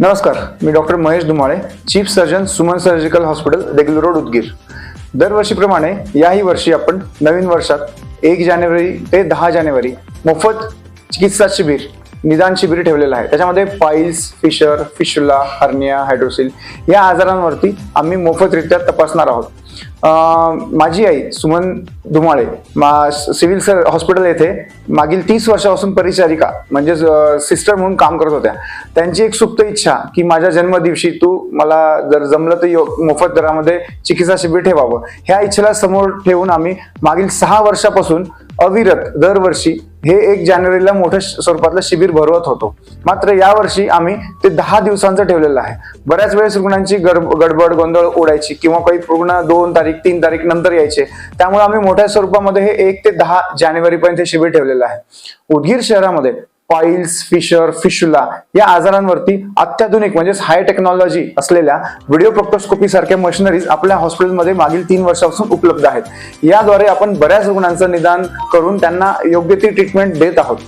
नमस्कार मी doctor Mahesh Dhumale chief surgeon Suman surgical hospital Deglur road Udgir. दरवर्षीप्रमाणे याही वर्षी आपण नवीन वर्षात एक जानेवारी ते दहा जानेवारी मोफत चिकित्सा शिबिर निदान शिबिर ठेवलेलं आहे. त्याच्यामध्ये piles fissure fistula hernia hydrocele या आजारांवरती आम्ही मोफतरित्या तपासणार आहोत. माझी आई सुमन धुमाळे मा सिव्हिल सर हॉस्पिटल येथे मागील तीस वर्षापासून परिचारिका म्हणजे सिस्टर म्हणून काम करत होत्या. त्यांची एक सुप्त इच्छा की माझ्या जन्मदिवशी तू मला जर जमलं तर योग- मोफत दरामध्ये चिकित्सा शिबिर ठेवावं. ह्या इच्छेला समोर ठेवून आम्ही मागील सहा वर्षापासून अविरत दरवर्षी हे एक जानेवारीला मोठ्या स्वरूपातलं शिबिर भरवत होतो. मात्र यावर्षी आम्ही ते दहा दिवसांचं ठेवलेलं आहे. बऱ्याच वेळेस रुग्णांची गडब गडबड गोंधळ उडायची किंवा काही रुग्ण दोन तारीख तीन तारीख नंतर यायचे. त्यामुळे आम्ही मोठ्या स्वरूपामध्ये हे एक ते दहा जानेवारी पर्यंत शिबिर ठेवलेलं आहे. उदगीर शहरामध्ये पाईल्स फिशर फिशुला या आजारांवरती अत्याधुनिक म्हणजेच हाय टेक्नॉलॉजी असलेल्या व्हिडिओ प्रोक्टोस्कोपी सारख्या मशिनरीज आपल्या हॉस्पिटलमध्ये मागील तीन वर्षापासून उपलब्ध आहेत. याद्वारे आपण बऱ्याच रुग्णांचं निदान करून त्यांना योग्य ती ट्रीटमेंट देत आहोत.